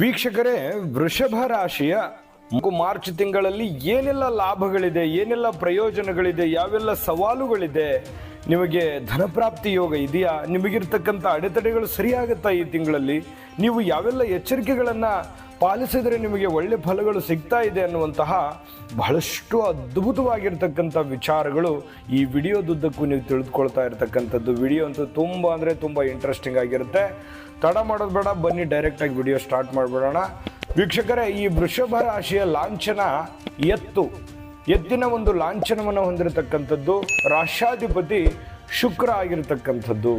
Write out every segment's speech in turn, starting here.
ವೀಕ್ಷಕರೇ, ವೃಷಭ ರಾಶಿಯ ಮಾರ್ಚ್ ತಿಂಗಳಲ್ಲಿ ಏನೆಲ್ಲ ಲಾಭಗಳಿದೆ, ಏನೆಲ್ಲ ಪ್ರಯೋಜನಗಳಿದೆ, ಯಾವೆಲ್ಲ ಸವಾಲುಗಳಿದೆ, ನಿಮಗೆ ಧನಪ್ರಾಪ್ತಿ ಯೋಗ ಇದೆಯಾ? ನಿಮಗಿರ್ತಕ್ಕಂಥ ಅಡೆತಡೆಗಳು ಸರಿಯಾಗುತ್ತಾ ಈ ತಿಂಗಳಲ್ಲಿ? ನೀವು ಯಾವೆಲ್ಲ ಎಚ್ಚರಿಕೆಗಳನ್ನು ಪಾಲಿಸಿದರೆ ನಿಮಗೆ ಒಳ್ಳೆ ಫಲಗಳು ಸಿಗ್ತಾ ಇದೆ ಅನ್ನುವಂತಹ ಬಹಳಷ್ಟು ಅದ್ಭುತವಾಗಿರ್ತಕ್ಕಂಥ ವಿಚಾರಗಳು ಈ ವಿಡಿಯೋದುದ್ದಕ್ಕೂ ನೀವು ತಿಳಿದುಕೊಳ್ತಾ ಇರತಕ್ಕಂಥದ್ದು. ವಿಡಿಯೋ ಅಂತೂ ತುಂಬ ಅಂದರೆ ತುಂಬ ಇಂಟ್ರೆಸ್ಟಿಂಗ್ ಆಗಿರುತ್ತೆ. ತಡ ಮಾಡೋದು ಬೇಡ, ಬನ್ನಿ ಡೈರೆಕ್ಟಾಗಿ ವಿಡಿಯೋ ಸ್ಟಾರ್ಟ್ ಮಾಡಿಬಿಡೋಣ. ವೀಕ್ಷಕರೇ, ಈ ವೃಷಭ ರಾಶಿಯ ಲಾಂಛನ ಎತ್ತು. ಎತ್ತಿನ ಒಂದು ಲಾಂಛನವನ್ನು ಹೊಂದಿರತಕ್ಕಂಥದ್ದು ರಾಷ್ಟ್ರಾಧಿಪತಿ ಶುಕ್ರ ಆಗಿರತಕ್ಕಂಥದ್ದು.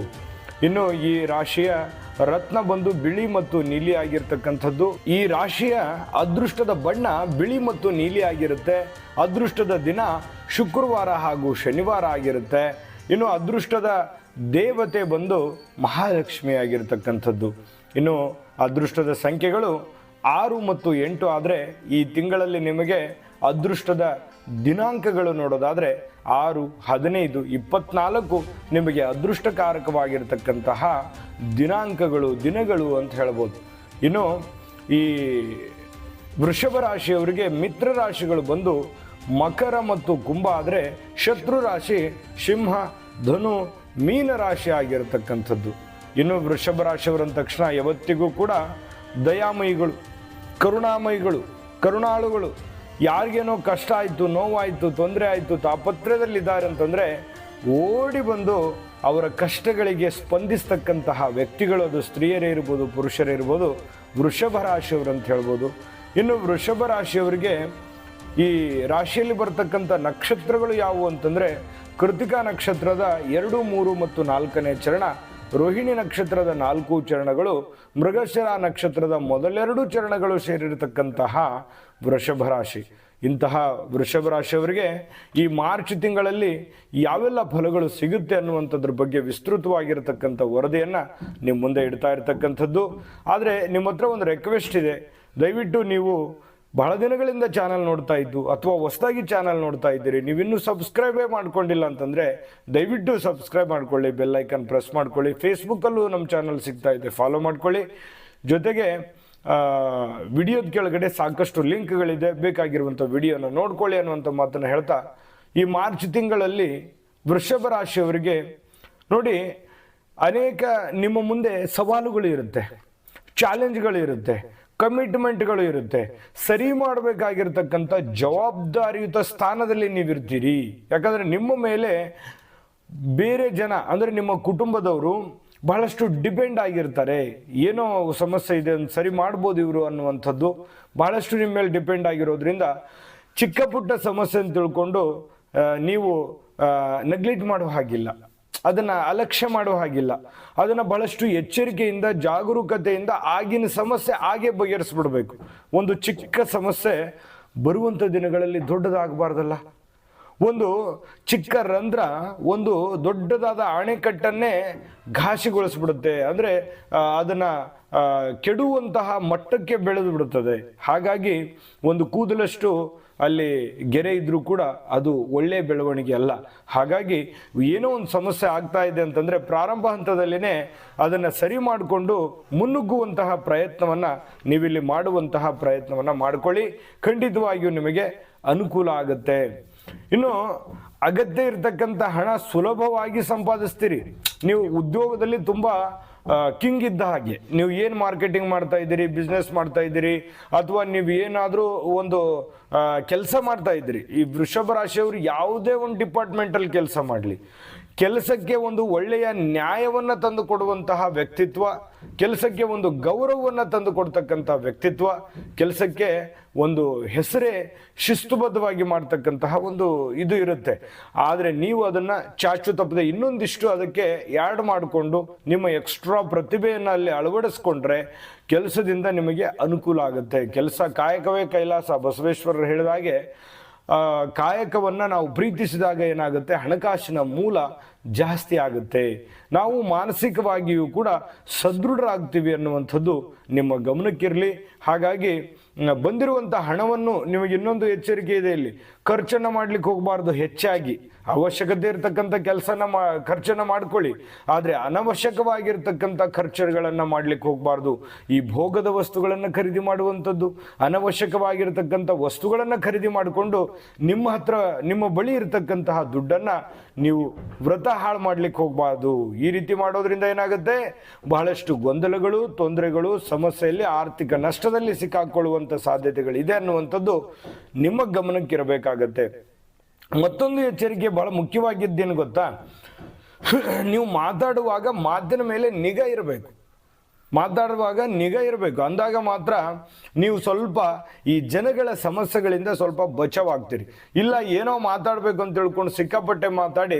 ಇನ್ನು ಈ ರಾಶಿಯ ರತ್ನ ಬಂದು ಬಿಳಿ ಮತ್ತು ನೀಲಿ ಆಗಿರ್ತಕ್ಕಂಥದ್ದು. ಈ ರಾಶಿಯ ಅದೃಷ್ಟದ ಬಣ್ಣ ಬಿಳಿ ಮತ್ತು ನೀಲಿ ಆಗಿರುತ್ತೆ. ಅದೃಷ್ಟದ ದಿನ ಶುಕ್ರವಾರ ಹಾಗೂ ಶನಿವಾರ ಆಗಿರುತ್ತೆ. ಇನ್ನು ಅದೃಷ್ಟದ ದೇವತೆ ಬಂದು ಮಹಾಲಕ್ಷ್ಮಿ ಆಗಿರ್ತಕ್ಕಂಥದ್ದು. ಇನ್ನು ಅದೃಷ್ಟದ ಸಂಖ್ಯೆಗಳು ಆರು ಮತ್ತು ಎಂಟು ಆದರೆ ಈ ತಿಂಗಳಲ್ಲಿ ನಿಮಗೆ ಅದೃಷ್ಟದ ದಿನಾಂಕಗಳು ನೋಡೋದಾದರೆ ಆರು, ಹದಿನೈದು, ಇಪ್ಪತ್ನಾಲ್ಕು ನಿಮಗೆ ಅದೃಷ್ಟಕಾರಕವಾಗಿರ್ತಕ್ಕಂತಹ ದಿನಾಂಕಗಳು, ದಿನಗಳು ಅಂತ ಹೇಳ್ಬೋದು. ಇನ್ನು ಈ ವೃಷಭ ರಾಶಿಯವರಿಗೆ ಮಿತ್ರ ರಾಶಿಗಳು ಬಂದು ಮಕರ ಮತ್ತು ಕುಂಭ ಆದರೆ ಶತ್ರು ರಾಶಿ ಸಿಂಹ, ಧನು, ಮೀನ ರಾಶಿ ಆಗಿರತಕ್ಕಂಥದ್ದು. ಇನ್ನು ವೃಷಭ ರಾಶಿಯವರಂದ ತಕ್ಷಣ ಯಾವತ್ತಿಗೂ ಕೂಡ ದಯಾಮಯಿಗಳು, ಕರುಣಾಮಯಿಗಳು, ಕರುಣಾಳುಗಳು ಯಾರಿಗೇನೋ ಕಷ್ಟ ಆಯಿತು, ನೋವಾಯಿತು, ತೊಂದರೆ ಆಯಿತು ತಾಪತ್ರದಲ್ಲಿದ್ದಾರೆ ಅಂತಂದರೆ ಓಡಿ ಬಂದು ಅವರ ಕಷ್ಟಗಳಿಗೆ ಸ್ಪಂದಿಸ್ತಕ್ಕಂತಹ ವ್ಯಕ್ತಿಗಳು ಅದು. ಸ್ತ್ರೀಯರೇ ಇರ್ಬೋದು, ಪುರುಷರೇ ಇರ್ಬೋದು, ವೃಷಭ ರಾಶಿಯವರು ಅಂತ ಹೇಳ್ಬೋದು. ಇನ್ನು ವೃಷಭ ರಾಶಿಯವರಿಗೆ ಈ ರಾಶಿಯಲ್ಲಿ ಬರ್ತಕ್ಕಂಥ ನಕ್ಷತ್ರಗಳು ಯಾವುವು ಅಂತಂದರೆ ಕೃತಿಕಾ ನಕ್ಷತ್ರದ ಎರಡು, ಮೂರು ಮತ್ತು ನಾಲ್ಕನೇ ಚರಣ ರೋಹಿಣಿ ನಕ್ಷತ್ರದ ನಾಲ್ಕು ಚರಣಗಳು, ಮೃಗಶಿರ ನಕ್ಷತ್ರದ ಮೊದಲೆರಡು ಚರಣಗಳು ಸೇರಿರತಕ್ಕಂತಹ ವೃಷಭ ರಾಶಿ. ಇಂತಹ ವೃಷಭ ರಾಶಿಯವರಿಗೆ ಈ ಮಾರ್ಚ್ ತಿಂಗಳಲ್ಲಿ ಯಾವೆಲ್ಲ ಫಲಗಳು ಸಿಗುತ್ತೆ ಅನ್ನುವಂಥದ್ರ ಬಗ್ಗೆ ವಿಸ್ತೃತವಾಗಿರತಕ್ಕಂಥ ವರದಿಯನ್ನು ನಿಮ್ಮ ಮುಂದೆ ಇಡ್ತಾ ಇರತಕ್ಕಂಥದ್ದು. ಆದರೆ ನಿಮ್ಮ ಹತ್ರ ಒಂದು ರಿಕ್ವೆಸ್ಟ್ ಇದೆ. ದಯವಿಟ್ಟು ನೀವು ಬಹಳ ದಿನಗಳಿಂದ ಚಾನಲ್ ನೋಡ್ತಾ ಇದ್ದು ಅಥವಾ ಹೊಸದಾಗಿ ಚಾನಲ್ ನೋಡ್ತಾ ಇದ್ದೀರಿ, ನೀವಿನ್ನೂ ಸಬ್ಸ್ಕ್ರೈಬೇ ಮಾಡ್ಕೊಂಡಿಲ್ಲ ಅಂತಂದರೆ ದಯವಿಟ್ಟು ಸಬ್ಸ್ಕ್ರೈಬ್ ಮಾಡ್ಕೊಳ್ಳಿ, ಬೆಲ್ ಐಕನ್ ಪ್ರೆಸ್ ಮಾಡ್ಕೊಳ್ಳಿ. ಫೇಸ್ಬುಕ್ಕಲ್ಲೂ ನಮ್ಮ ಚಾನಲ್ ಸಿಗ್ತಾ ಇದೆ, ಫಾಲೋ ಮಾಡ್ಕೊಳ್ಳಿ. ಜೊತೆಗೆ ವಿಡಿಯೋದ ಕೆಳಗಡೆ ಸಾಕಷ್ಟು ಲಿಂಕ್ಗಳಿದೆ, ಬೇಕಾಗಿರುವಂಥ ವಿಡಿಯೋನ ನೋಡ್ಕೊಳ್ಳಿ ಅನ್ನುವಂಥ ಮಾತನ್ನು ಹೇಳ್ತಾ, ಈ ಮಾರ್ಚ್ ತಿಂಗಳಲ್ಲಿ ವೃಷಭ ರಾಶಿಯವರಿಗೆ ನೋಡಿ, ಅನೇಕ ನಿಮ್ಮ ಮುಂದೆ ಸವಾಲುಗಳು ಇರುತ್ತೆ, ಚಾಲೆಂಜ್ಗಳು ಇರುತ್ತೆ. ಕಮಿಟ್ಮೆಂಟ್ಗಳು ಇರುತ್ತೆ. ಸರಿ ಮಾಡಬೇಕಾಗಿರ್ತಕ್ಕಂಥ ಜವಾಬ್ದಾರಿಯುತ ಸ್ಥಾನದಲ್ಲಿ ನೀವಿರ್ತೀರಿ. ಯಾಕಂದರೆ ನಿಮ್ಮ ಮೇಲೆ ಬೇರೆ ಜನ, ಅಂದರೆ ನಿಮ್ಮ ಕುಟುಂಬದವರು ಬಹಳಷ್ಟು ಡಿಪೆಂಡ್ ಆಗಿರ್ತಾರೆ. ಏನೋ ಸಮಸ್ಯೆ ಇದೆ ಅಂತ ಸರಿ ಮಾಡ್ಬೋದು ಇವರು ಅನ್ನುವಂಥದ್ದು ಬಹಳಷ್ಟು ನಿಮ್ಮ ಮೇಲೆ ಡಿಪೆಂಡ್ ಆಗಿರೋದ್ರಿಂದ ಚಿಕ್ಕ ಪುಟ್ಟ ಸಮಸ್ಯೆ ಅಂತ ತಿಳ್ಕೊಂಡು ನೀವು ನೆಗ್ಲೆಕ್ಟ್ ಮಾಡುವ ಹಾಗಿಲ್ಲ. ಅದನ್ನ ಅಲಕ್ಷ್ಯ ಮಾಡೋ ಹಾಗಿಲ್ಲ. ಅದನ್ನ ಬಹಳಷ್ಟು ಎಚ್ಚರಿಕೆಯಿಂದ, ಜಾಗರೂಕತೆಯಿಂದ ಆಗಿನ ಸಮಸ್ಯೆ ಹಾಗೆ ಬಗೆಹರಿಸ್ಬಿಡ್ಬೇಕು. ಒಂದು ಚಿಕ್ಕ ಸಮಸ್ಯೆ ಬರುವಂಥ ದಿನಗಳಲ್ಲಿ ದೊಡ್ಡದಾಗಬಾರ್ದಲ್ಲ. ಒಂದು ಚಿಕ್ಕ ರಂಧ್ರ ಒಂದು ದೊಡ್ಡದಾದ ಅಣೆಕಟ್ಟನ್ನೇ ಘಾಸಿಗೊಳಿಸ್ಬಿಡುತ್ತೆ. ಅಂದರೆ ಅದನ್ನು ಕೆಡುವಂತಹ ಮಟ್ಟಕ್ಕೆ ಬೆಳೆದು ಬಿಡುತ್ತದೆ ಹಾಗಾಗಿ ಒಂದು ಕೂದಲಷ್ಟು ಅಲ್ಲಿ ಗೆರೆ ಇದ್ದರೂ ಕೂಡ ಅದು ಒಳ್ಳೆಯ ಬೆಳವಣಿಗೆ ಅಲ್ಲ. ಹಾಗಾಗಿ ಏನೋ ಒಂದು ಸಮಸ್ಯೆ ಆಗ್ತಾ ಇದೆ ಅಂತಂದರೆ ಪ್ರಾರಂಭ ಹಂತದಲ್ಲಿನೇ ಅದನ್ನು ಸರಿ ಮಾಡಿಕೊಂಡು ಮುನ್ನುಗ್ಗುವಂತಹ ಪ್ರಯತ್ನವನ್ನು ನೀವಿಲ್ಲಿ ಮಾಡುವಂತಹ ಪ್ರಯತ್ನವನ್ನು ಮಾಡ್ಕೊಳ್ಳಿ. ಖಂಡಿತವಾಗಿಯೂ ನಿಮಗೆ ಅನುಕೂಲ ಆಗುತ್ತೆ. ಇನ್ನು ಅಗತ್ಯ ಇರತಕ್ಕಂಥ ಹಣ ಸುಲಭವಾಗಿ ಸಂಪಾದಿಸ್ತೀರಿ. ನೀವು ಉದ್ಯೋಗದಲ್ಲಿ ತುಂಬ ಕಿಂಗ್ ಇದ್ದ ಹಾಗೆ. ನೀವು ಏನು ಮಾರ್ಕೆಟಿಂಗ್ ಮಾಡ್ತಾ ಇದ್ದೀರಿ, ಬಿಸ್ನೆಸ್ ಮಾಡ್ತಾ ಇದ್ದೀರಿ, ಅಥವಾ ನೀವು ಏನಾದರೂ ಒಂದು ಕೆಲಸ ಮಾಡ್ತಾ ಇದ್ರಿ. ಈ ವೃಷಭ ರಾಶಿಯವರು ಯಾವುದೇ ಒಂದು ಡಿಪಾರ್ಟ್ಮೆಂಟಲ್ಲಿ ಕೆಲಸ ಮಾಡಲಿ. ಕೆಲಸಕ್ಕೆ ಒಂದು ಒಳ್ಳೆಯ ನ್ಯಾಯವನ್ನು ತಂದು ಕೊಡುವಂತಹ ವ್ಯಕ್ತಿತ್ವ, ಕೆಲಸಕ್ಕೆ ಒಂದು ಗೌರವವನ್ನು ತಂದು ಕೊಡ್ತಕ್ಕಂಥ ವ್ಯಕ್ತಿತ್ವ, ಕೆಲಸಕ್ಕೆ ಒಂದು ಹೆಸರೇ ಶಿಸ್ತುಬದ್ಧವಾಗಿ ಮಾಡ್ತಕ್ಕಂತಹ ಒಂದು ಇದು ಇರುತ್ತೆ. ಆದರೆ ನೀವು ಅದನ್ನು ಚಾಚು ತಪ್ಪದೆ ಇನ್ನೊಂದಿಷ್ಟು ಅದಕ್ಕೆ ಯಾಡ್ ಮಾಡಿಕೊಂಡು ನಿಮ್ಮ ಎಕ್ಸ್ಟ್ರಾ ಪ್ರತಿಭೆಯನ್ನು ಅಲ್ಲಿ ಅಳವಡಿಸ್ಕೊಂಡ್ರೆ ಕೆಲಸದಿಂದ ನಿಮಗೆ ಅನುಕೂಲ ಆಗುತ್ತೆ. ಕೆಲಸ ಕಾಯಕವೇ ಕೈಲಾಸ. ಬಸವೇಶ್ವರರು ಹೇಳಿದ ಹಾಗೆ ಆ, ಕಾಯಕವನ್ನು ನಾವು ಪ್ರೀತಿಸಿದಾಗ ಏನಾಗುತ್ತೆ? ಹಣಕಾಸಿನ ಮೂಲ ಜಾಸ್ತಿ ಆಗುತ್ತೆ. ನಾವು ಮಾನಸಿಕವಾಗಿಯೂ ಕೂಡ ಸದೃಢರಾಗ್ತೀವಿ ಅನ್ನುವಂಥದ್ದು ನಿಮ್ಮ ಗಮನಕ್ಕಿರಲಿ. ಹಾಗಾಗಿ ಬಂದಿರುವಂಥ ಹಣವನ್ನು ನಿಮಗೆ ಇನ್ನೊಂದು ಎಚ್ಚರಿಕೆ ಇದೆ ಇಲ್ಲಿ. ಖರ್ಚನ್ನು ಮಾಡ್ಲಿಕ್ಕೆ ಹೋಗಬಾರ್ದು ಹೆಚ್ಚಾಗಿ. ಅವಶ್ಯಕತೆ ಇರತಕ್ಕಂಥ ಕೆಲಸನ ಮಾ, ಖರ್ಚನ್ನು ಮಾಡ್ಕೊಳ್ಳಿ. ಆದರೆ ಅನವಶ್ಯಕವಾಗಿರ್ತಕ್ಕಂಥ ಖರ್ಚುಗಳನ್ನು ಮಾಡ್ಲಿಕ್ಕೆ ಹೋಗಬಾರ್ದು. ಈ ಭೋಗದ ವಸ್ತುಗಳನ್ನು ಖರೀದಿ ಮಾಡುವಂಥದ್ದು, ಅನವಶ್ಯಕವಾಗಿರ್ತಕ್ಕಂಥ ವಸ್ತುಗಳನ್ನು ಖರೀದಿ ಮಾಡಿಕೊಂಡು ನಿಮ್ಮ ಹತ್ರ, ನಿಮ್ಮ ಬಳಿ ಇರತಕ್ಕಂತಹ ದುಡ್ಡನ್ನು ನೀವು ವ್ರತ ಹಾಳು ಮಾಡ್ಲಿಕ್ಕೆ ಹೋಗಬಾರ್ದು. ಈ ರೀತಿ ಮಾಡೋದ್ರಿಂದ ಏನಾಗುತ್ತೆ? ಬಹಳಷ್ಟು ಗೊಂದಲಗಳು, ತೊಂದರೆಗಳು, ಸಮಸ್ಯೆಯಲ್ಲಿ ಆರ್ಥಿಕ ನಷ್ಟದಲ್ಲಿ ಸಿಕ್ಕಾಕೊಳ್ಳುವಂಥ ಸಾಧ್ಯತೆಗಳಿದೆ ಅನ್ನುವಂಥದ್ದು ನಿಮ್ಮ ಗಮನಕ್ಕಿರಬೇಕಾಗತ್ತೆ. ಮತ್ತೊಂದು ಎಚ್ಚರಿಕೆ ಬಹಳ ಮುಖ್ಯವಾಗಿದ್ದೇನು ಗೊತ್ತಾ? ನೀವು ಮಾತಾಡುವಾಗ ಮಾತಿನ ಮೇಲೆ ನಿಗಾ ಇರಬೇಕು. ಮಾತಾಡುವಾಗ ನಿಗಾ ಇರಬೇಕು. ಅಂದಾಗ ಮಾತ್ರ ನೀವು ಸ್ವಲ್ಪ ಈ ಜನಗಳ ಸಮಸ್ಯೆಗಳಿಂದ ಸ್ವಲ್ಪ ಬಚಾವಾಗ್ತೀರಿ. ಇಲ್ಲ, ಏನೋ ಮಾತಾಡಬೇಕು ಅಂತ ತಿಳ್ಕೊಂಡು ಸಿಕ್ಕಾಪಟ್ಟೆ ಮಾತಾಡಿ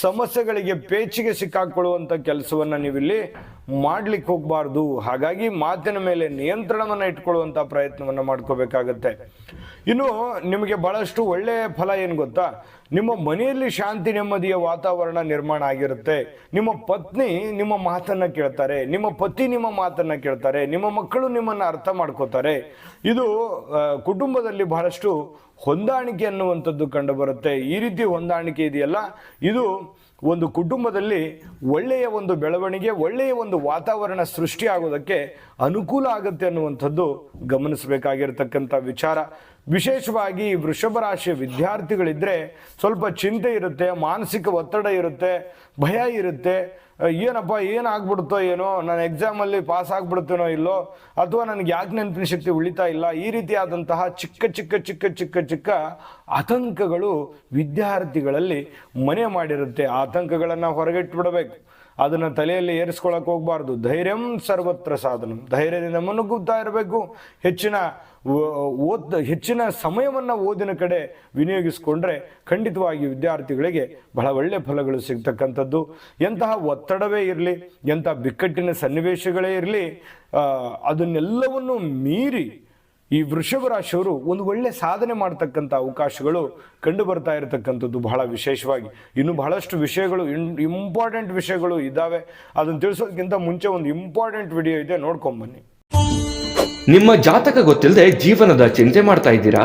ಸಮಸ್ಯೆಗಳಿಗೆ ಪೇಚಿಗೆ ಸಿಕ್ಕಾಕೊಳ್ಳುವಂಥ ಕೆಲಸವನ್ನು ನೀವಿಲ್ಲಿ ಮಾಡ್ಲಿಕ್ಕೆ ಹೋಗಬಾರ್ದು. ಹಾಗಾಗಿ ಮಾತಿನ ಮೇಲೆ ನಿಯಂತ್ರಣವನ್ನು ಇಟ್ಕೊಳ್ಳುವಂಥ ಪ್ರಯತ್ನವನ್ನು ಮಾಡ್ಕೋಬೇಕಾಗತ್ತೆ. ಇನ್ನು ನಿಮಗೆ ಬಹಳಷ್ಟು ಒಳ್ಳೆಯ ಫಲ ಏನು ಗೊತ್ತಾ? ನಿಮ್ಮ ಮನೆಯಲ್ಲಿ ಶಾಂತಿ ನೆಮ್ಮದಿಯ ವಾತಾವರಣ ನಿರ್ಮಾಣ ಆಗಿರುತ್ತೆ. ನಿಮ್ಮ ಪತ್ನಿ ನಿಮ್ಮ ಮಾತನ್ನ ಕೇಳ್ತಾರೆ. ನಿಮ್ಮ ಪತಿ ನಿಮ್ಮ ಮಾತನ್ನ ಕೇಳ್ತಾರೆ. ನಿಮ್ಮ ಮಕ್ಕಳು ನಿಮ್ಮನ್ನ ಅರ್ಥ ಮಾಡ್ಕೋತಾರೆ. ಇದು ಕುಟುಂಬದಲ್ಲಿ ಬಹಳಷ್ಟು ಹೊಂದಾಣಿಕೆ ಅನ್ನುವಂಥದ್ದು ಕಂಡು ಬರುತ್ತೆ. ಈ ರೀತಿ ಹೊಂದಾಣಿಕೆ ಇದೆಯಲ್ಲ? ಇದು ಒಂದು ಕುಟುಂಬದಲ್ಲಿ ಒಳ್ಳೆಯ ಒಂದು ಬೆಳವಣಿಗೆ ಒಳ್ಳೆಯ ಒಂದು ವಾತಾವರಣ ಸೃಷ್ಟಿಯಾಗೋದಕ್ಕೆ ಅನುಕೂಲ ಆಗುತ್ತೆ ಅನ್ನುವಂಥದ್ದು ಗಮನಿಸಬೇಕಾಗಿರ್ತಕ್ಕಂಥ ವಿಚಾರ. ವಿಶೇಷವಾಗಿ ವೃಷಭ ರಾಶಿಯ ವಿದ್ಯಾರ್ಥಿಗಳಿದ್ರೆ ಸ್ವಲ್ಪ ಚಿಂತೆ ಇರುತ್ತೆ, ಮಾನಸಿಕ ಒತ್ತಡ ಇರುತ್ತೆ, ಭಯ ಇರುತ್ತೆ. ಏನಪ್ಪ, ಏನಾಗ್ಬಿಡುತ್ತೋ ಏನೋ ನಾನು ಎಕ್ಸಾಮಲ್ಲಿ ಪಾಸ್ ಆಗ್ಬಿಡ್ತೇನೋ ಇಲ್ಲೋ, ಅಥವಾ ನನಗೆ ಯಾಕೆ ನೆನಪಿನ ಶಕ್ತಿ ಉಳಿತಾ ಇಲ್ಲ, ಈ ರೀತಿಯಾದಂತಹ ಚಿಕ್ಕ ಚಿಕ್ಕ ಚಿಕ್ಕ ಚಿಕ್ಕ ಚಿಕ್ಕ ಆತಂಕಗಳು ವಿದ್ಯಾರ್ಥಿಗಳಲ್ಲಿ ಮನೆ ಮಾಡಿರುತ್ತೆ. ಆತಂಕಗಳನ್ನು ಹೊರಗಿಟ್ಬಿಡಬೇಕು. ಅದನ್ನು ತಲೆಯಲ್ಲಿ ಏರಿಸ್ಕೊಳಕ್ ಹೋಗಬಾರ್ದು. ಧೈರ್ಯಂ ಸರ್ವತ್ರ ಸಾಧನ. ಧೈರ್ಯದಿಂದ ಮುನ್ನುಗ್ಗುತ್ತಾ ಇರಬೇಕು. ಹೆಚ್ಚಿನ ಓದ್, ಹೆಚ್ಚಿನ ಸಮಯವನ್ನು ಓದಿನ ಕಡೆ ವಿನಿಯೋಗಿಸಿಕೊಂಡ್ರೆ ಖಂಡಿತವಾಗಿ ವಿದ್ಯಾರ್ಥಿಗಳಿಗೆ ಬಹಳ ಒಳ್ಳೆಯ ಫಲಗಳು ಸಿಗ್ತಕ್ಕಂಥದ್ದು. ಎಂತಹ ಒತ್ತಡವೇ ಇರಲಿ, ಎಂಥ ಬಿಕ್ಕಟ್ಟಿನ ಸನ್ನಿವೇಶಗಳೇ ಇರಲಿ ಅದನ್ನೆಲ್ಲವನ್ನು ಮೀರಿ ಈ ವೃಷಭ ರಾಶಿಯವರು ಒಂದು ಒಳ್ಳೆ ಸಾಧನೆ ಮಾಡ್ತಕ್ಕಂಥ ಅವಕಾಶಗಳು ಕಂಡು ಬರ್ತಾ ಇರತಕ್ಕಂಥದ್ದು ಬಹಳ ವಿಶೇಷವಾಗಿ. ಇನ್ನು ಬಹಳಷ್ಟು ವಿಷಯಗಳು ಇಂಪಾರ್ಟೆಂಟ್ ವಿಷಯಗಳು ಇದ್ದಾವೆ. ಅದನ್ನು ತಿಳಿಸೋದಕ್ಕಿಂತ ಮುಂಚೆ ಒಂದು ಇಂಪಾರ್ಟೆಂಟ್ ವಿಡಿಯೋ ಇದೆ ನೋಡ್ಕೊಂಬನ್ನಿ ನಿಮ್ಮ ಜಾತಕ ಗೊತ್ತಿಲ್ಲದೆ ಜೀವನದ ಚಿಂತೆ ಮಾಡ್ತಾ ಇದ್ದೀರಾ?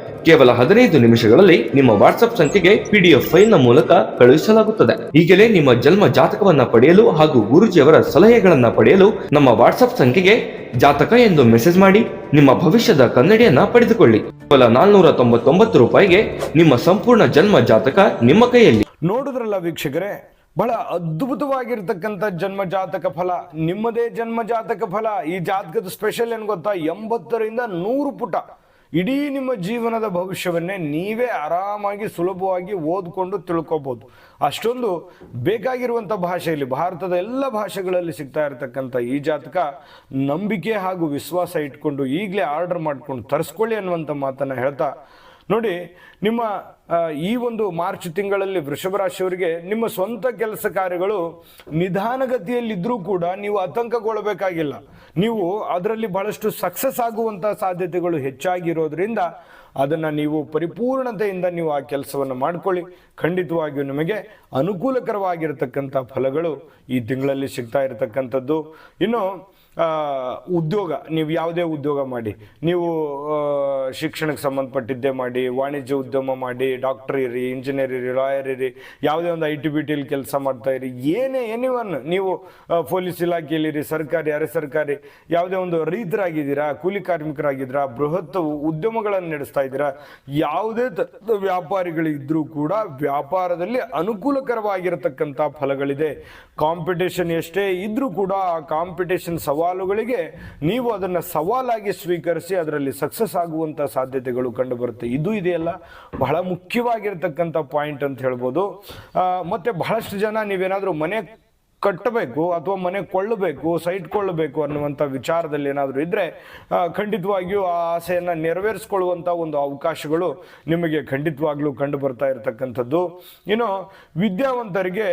ಕೇವಲ ಹದಿನೈದು ನಿಮಿಷಗಳಲ್ಲಿ ನಿಮ್ಮ ವಾಟ್ಸ್ಆಪ್ ಸಂಖ್ಯೆಗೆ ಪಿಡಿಎಫ್ನ ಮೂಲಕ ಕಳುಹಿಸಲಾಗುತ್ತದೆ. ಈಗಲೇ ನಿಮ್ಮ ಜನ್ಮ ಜಾತಕವನ್ನ ಪಡೆಯಲು ಹಾಗೂ ಗುರುಜಿಯವರ ಸಲಹೆಗಳನ್ನ ಪಡೆಯಲು ನಮ್ಮ ವಾಟ್ಸ್ಆಪ್ ಸಂಖ್ಯೆಗೆ ಜಾತಕ ಎಂದು ಮೆಸೇಜ್ ಮಾಡಿ, ನಿಮ್ಮ ಭವಿಷ್ಯದ ಕನ್ನಡಿಯನ್ನ ಪಡೆದುಕೊಳ್ಳಿ. ಕೇವಲ ನಾಲ್ನೂರ ತೊಂಬತ್ತೊಂಬತ್ತು ರೂಪಾಯಿಗೆ ನಿಮ್ಮ ಸಂಪೂರ್ಣ ಜನ್ಮ ಜಾತಕ ನಿಮ್ಮ ಕೈಯಲ್ಲಿ. ನೋಡಿದ್ರಲ್ಲ ವೀಕ್ಷಕರೇ, ಬಹಳ ಅದ್ಭುತವಾಗಿರ್ತಕ್ಕಂಥ ಜನ್ಮ ಜಾತಕ ಫಲ, ನಿಮ್ಮದೇ ಜನ್ಮ ಜಾತಕ ಫಲ. ಈ ಜಾತಕದ ಸ್ಪೆಷಲ್ ಏನು ಗೊತ್ತಾ? ಎಂಬತ್ತರಿಂದ ನೂರು ಪುಟ. ಇಡೀ ನಿಮ್ಮ ಜೀವನದ ಭವಿಷ್ಯವನ್ನೇ ನೀವೇ ಆರಾಮಾಗಿ ಸುಲಭವಾಗಿ ಓದ್ಕೊಂಡು ತಿಳ್ಕೊಬೋದು. ಅಷ್ಟೊಂದು ಬೇಕಾಗಿರುವಂಥ ಭಾಷೆಯಲ್ಲಿ, ಭಾರತದ ಎಲ್ಲ ಭಾಷೆಗಳಲ್ಲಿ ಸಿಗ್ತಾ ಇರತಕ್ಕಂಥ ಈ ಜಾತಕ ನಂಬಿಕೆ ಹಾಗೂ ವಿಶ್ವಾಸ ಇಟ್ಕೊಂಡು ಈಗಲೇ ಆರ್ಡರ್ ಮಾಡ್ಕೊಂಡು ತರಿಸ್ಕೊಳ್ಳಿ ಅನ್ನುವಂಥ ಮಾತನ್ನು ಹೇಳ್ತಾ ನೋಡಿ, ನಿಮ್ಮ ಈ ಒಂದು ಮಾರ್ಚ್ ತಿಂಗಳಲ್ಲಿ ವೃಷಭ ರಾಶಿಯವರಿಗೆ ನಿಮ್ಮ ಸ್ವಂತ ಕೆಲಸ ಕಾರ್ಯಗಳು ನಿಧಾನಗತಿಯಲ್ಲಿದ್ದರೂ ಕೂಡ ನೀವು ಆತಂಕಗೊಳ್ಳಬೇಕಾಗಿಲ್ಲ ನೀವು ಅದರಲ್ಲಿ ಬಹಳಷ್ಟು ಸಕ್ಸಸ್ ಆಗುವಂಥ ಸಾಧ್ಯತೆಗಳು ಹೆಚ್ಚಾಗಿರೋದ್ರಿಂದ ಅದನ್ನು ನೀವು ಪರಿಪೂರ್ಣತೆಯಿಂದ ನೀವು ಆ ಕೆಲಸವನ್ನು ಮಾಡ್ಕೊಳ್ಳಿ. ಖಂಡಿತವಾಗಿಯೂ ನಿಮಗೆ ಅನುಕೂಲಕರವಾಗಿರತಕ್ಕಂಥ ಫಲಗಳು ಈ ತಿಂಗಳಲ್ಲಿ ಸಿಗ್ತಾ ಇರತಕ್ಕಂಥದ್ದು. ಇನ್ನು ಉದ್ಯೋಗ ನೀವು ಯಾವುದೇ ಉದ್ಯೋಗ ಮಾಡಿ ನೀವು ಶಿಕ್ಷಣಕ್ಕೆ ಸಂಬಂಧಪಟ್ಟಿದ್ದೇ ಮಾಡಿ ವಾಣಿಜ್ಯ ಉದ್ಯಮ ಮಾಡಿ ಡಾಕ್ಟರ್ ಇರಿ ಇಂಜಿನಿಯರ್ ಇರಿ ಲಾಯರ್ ಇರಿ ಯಾವುದೇ ಒಂದು ಐ ಟಿ ಬಿ ಟಿಲಿ ಕೆಲಸ ಮಾಡ್ತಾ ಇರಿ ಏನೇ ಎನಿವನ್ ನೀವು ಆ, ಪೊಲೀಸ್ ಇಲಾಖೆಯಲ್ಲಿರಿ ಸರ್ಕಾರಿ ಅರೆ ಸರ್ಕಾರಿ ಯಾವುದೇ ಒಂದು ರೈತರಾಗಿದ್ದೀರಾ ಕೂಲಿ ಕಾರ್ಮಿಕರಾಗಿದ್ದೀರಾ ಬೃಹತ್ ಉದ್ಯಮಗಳನ್ನು ನಡೆಸ್ತಾ ಇದ್ದೀರಾ ಯಾವುದೇ ವ್ಯಾಪಾರಿಗಳಿದ್ರೂ ಕೂಡ ವ್ಯಾಪಾರದಲ್ಲಿ ಅನುಕೂಲಕರವಾಗಿರತಕ್ಕಂಥ ಫಲಗಳಿದೆ. ಕಾಂಪಿಟೇಷನ್ ಎಷ್ಟೇ ಇದ್ರೂ ಕೂಡ ಆ ಕಾಂಪಿಟೇಷನ್ ಸವಾಲುಗಳಿಗೆ ನೀವು ಅದನ್ನು ಸವಾಲಾಗಿ ಸ್ವೀಕರಿಸಿ ಅದರಲ್ಲಿ ಸಕ್ಸಸ್ ಆಗುವಂಥ ಸಾಧ್ಯತೆಗಳು ಕಂಡುಬರುತ್ತೆ. ಇದು ಇದೆಯಲ್ಲ, ಬಹಳ ಮುಖ್ಯವಾಗಿರ್ತಕ್ಕಂಥ ಪಾಯಿಂಟ್ ಅಂತ ಹೇಳ್ಬೋದು. ಮತ್ತು ಬಹಳಷ್ಟು ಜನ ನೀವೇನಾದರೂ ಮನೆ ಕಟ್ಟಬೇಕು ಅಥವಾ ಮನೆ ಕೊಳ್ಳಬೇಕು ಸೈಟ್ ಕೊಳ್ಳಬೇಕು ಅನ್ನುವಂಥ ವಿಚಾರದಲ್ಲಿ ಏನಾದರೂ ಇದ್ದರೆ ಖಂಡಿತವಾಗಿಯೂ ಆ ಆಸೆಯನ್ನು ನೆರವೇರಿಸ್ಕೊಳ್ಳುವಂಥ ಒಂದು ಅವಕಾಶಗಳು ನಿಮಗೆ ಖಂಡಿತವಾಗ್ಲೂ ಕಂಡು ಬರ್ತಾ ಇರತಕ್ಕಂಥದ್ದು. ಇನ್ನು ವಿದ್ಯಾವಂತರಿಗೆ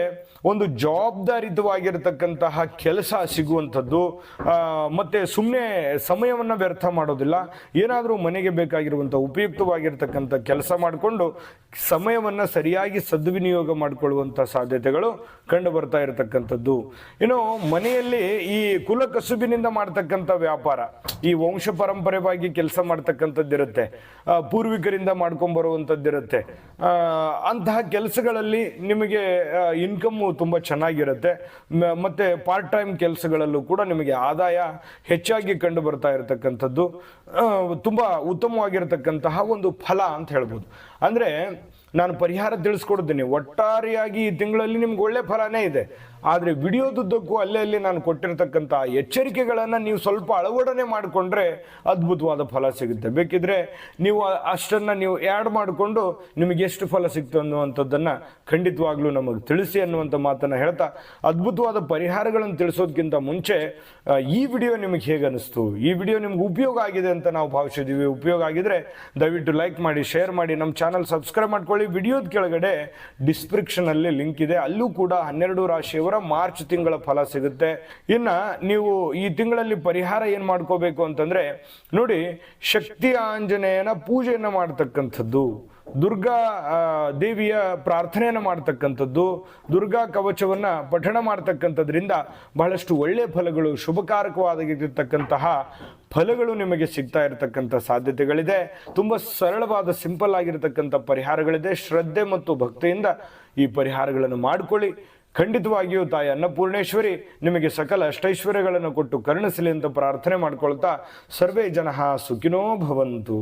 ಒಂದು ಜವಾಬ್ದಾರಿತವಾಗಿರತಕ್ಕಂತಹ ಕೆಲಸ ಸಿಗುವಂಥದ್ದು ಮತ್ತು ಸುಮ್ಮನೆ ಸಮಯವನ್ನು ವ್ಯರ್ಥ ಮಾಡೋದಿಲ್ಲ, ಏನಾದರೂ ಮನೆಗೆ ಬೇಕಾಗಿರುವಂಥ ಉಪಯುಕ್ತವಾಗಿರ್ತಕ್ಕಂಥ ಕೆಲಸ ಮಾಡಿಕೊಂಡು ಸಮಯವನ್ನು ಸರಿಯಾಗಿ ಸದ್ವಿನಿಯೋಗ ಮಾಡಿಕೊಳ್ಳುವಂಥ ಸಾಧ್ಯತೆಗಳು ಕಂಡು ಬರ್ತಾ ಇರತಕ್ಕಂಥದ್ದು. ಇನ್ನು ಮನೆಯಲ್ಲಿ ಈ ಕುಲ ಕಸುಬಿನಿಂದ ಮಾಡ್ತಕ್ಕಂಥ ವ್ಯಾಪಾರ, ಈ ವಂಶ ಪರಂಪರೆವಾಗಿ ಕೆಲಸ ಮಾಡ್ತಕ್ಕಂಥದ್ದಿರುತ್ತೆ ಪೂರ್ವಿಕರಿಂದ ಮಾಡ್ಕೊಂಬರುವಂಥದ್ದಿರುತ್ತೆ ಬರುವಂಥದ್ದಿರುತ್ತೆ ಅಂತಹ ಕೆಲಸಗಳಲ್ಲಿ ನಿಮಗೆ ಇನ್ಕಮ್ಮು ತುಂಬ ಚೆನ್ನಾಗಿರುತ್ತೆ. ಮತ್ತೆ ಪಾರ್ಟ್ ಟೈಮ್ ಕೆಲಸಗಳಲ್ಲೂ ಕೂಡ ನಿಮಗೆ ಆದಾಯ ಹೆಚ್ಚಾಗಿ ಕಂಡು ಬರ್ತಾ ಇರತಕ್ಕಂಥದ್ದು. ತುಂಬ ಉತ್ತಮವಾಗಿರತಕ್ಕಂತಹ ಒಂದು ಫಲ ಅಂತ ಹೇಳ್ಬೋದು. ಅಂದರೆ, ನಾನು ಪರಿಹಾರ ತಿಳಿಸ್ಕೊಡ್ತೀನಿ. ಒಟ್ಟಾರೆಯಾಗಿ ಈ ತಿಂಗಳಲ್ಲಿ ನಿಮ್ಗೆ ಒಳ್ಳೆ ಫಲನೇ ಇದೆ. ಆದರೆ ವಿಡಿಯೋದುದ್ದಕ್ಕೂ ಅಲ್ಲೇ ಅಲ್ಲಿ ನಾನು ಕೊಟ್ಟಿರ್ತಕ್ಕಂಥ ಎಚ್ಚರಿಕೆಗಳನ್ನು ನೀವು ಸ್ವಲ್ಪ ಅಳವಡನೆ ಮಾಡಿಕೊಂಡ್ರೆ ಅದ್ಭುತವಾದ ಫಲ ಸಿಗುತ್ತೆ. ಬೇಕಿದ್ರೆ ನೀವು ಅಷ್ಟನ್ನು ನೀವು ಆ್ಯಡ್ ಮಾಡಿಕೊಂಡು ನಿಮಗೆ ಎಷ್ಟು ಫಲ ಸಿಗ್ತು ಅನ್ನುವಂಥದ್ದನ್ನು ಖಂಡಿತವಾಗ್ಲೂ ನಮಗೆ ತಿಳಿಸಿ ಅನ್ನುವಂಥ ಮಾತನ್ನು ಹೇಳ್ತಾ ಅದ್ಭುತವಾದ ಪರಿಹಾರಗಳನ್ನು ತಿಳಿಸೋದಕ್ಕಿಂತ ಮುಂಚೆ ಈ ವಿಡಿಯೋ ನಿಮಗೆ ಹೇಗೆ ಅನಿಸ್ತು? ಈ ವಿಡಿಯೋ ನಿಮ್ಗೆ ಉಪಯೋಗ ಆಗಿದೆ ಅಂತ ನಾವು ಭಾವಿಸಿದ್ದೀವಿ ಉಪಯೋಗ ಆಗಿದ್ರೆ ದಯವಿಟ್ಟು ಲೈಕ್ ಮಾಡಿ ಶೇರ್ ಮಾಡಿ ನಮ್ಮ ಚಾನಲ್ ಸಬ್ಸ್ಕ್ರೈಬ್ ಮಾಡ್ಕೊಳ್ಳಿ. ವಿಡಿಯೋದ ಕೆಳಗಡೆ ಡಿಸ್ಕ್ರಿಪ್ಷನಲ್ಲಿ ಲಿಂಕ್ ಇದೆ. ಅಲ್ಲೂ ಕೂಡ ಹನ್ನೆರಡು ರಾಶಿಯವರ ಮಾರ್ಚ್ ತಿಂಗಳ ಫಲ ಸಿಗುತ್ತೆ. ಇನ್ನು ನೀವು ಈ ತಿಂಗಳಲ್ಲಿ ಪರಿಹಾರ ಏನು ಮಾಡ್ಕೋಬೇಕು ಅಂತಂದ್ರೆ, ನೋಡಿ ಶಕ್ತಿ ಆಂಜನೇಯನ ಪೂಜೆಯನ್ನು ಮಾಡ್ತಕ್ಕಂಥದ್ದು, ದುರ್ಗಾ ದೇವಿಯ ಪ್ರಾರ್ಥನೆಯನ್ನು ಮಾಡ್ತಕ್ಕಂಥದ್ದು, ದುರ್ಗಾ ಕವಚವನ್ನ ಪಠಣ ಮಾಡ್ತಕ್ಕಂಥದ್ರಿಂದ ಬಹಳಷ್ಟು ಒಳ್ಳೆಯ ಫಲಗಳು, ಶುಭಕಾರಕವಾಗಿರ್ತಕ್ಕಂತಹ ಫಲಗಳು ನಿಮಗೆ ಸಿಗ್ತಾ ಇರತಕ್ಕಂಥ ಸಾಧ್ಯತೆಗಳಿದೆ. ತುಂಬ ಸರಳವಾದ, ಸಿಂಪಲ್ ಆಗಿರತಕ್ಕಂಥ ಪರಿಹಾರಗಳಿದೆ. ಶ್ರದ್ಧೆ ಮತ್ತು ಭಕ್ತಿಯಿಂದ ಈ ಪರಿಹಾರಗಳನ್ನು ಮಾಡಿಕೊಳ್ಳಿ. ಖಂಡಿತವಾಗಿಯೂ ತಾಯಿ ಅನ್ನಪೂರ್ಣೇಶ್ವರಿ, ನಿಮಗೆ ಸಕಲ ಅಷ್ಟೈಶ್ವರ್ಯಗಳನ್ನು ಕೊಟ್ಟು ಕರುಣಿಸಲಿ ಅಂತ ಪ್ರಾರ್ಥನೆ ಮಾಡ್ಕೊಳ್ತಾ ಸರ್ವೇ ಜನ ಸುಖಿನೋ ಭವಂತು.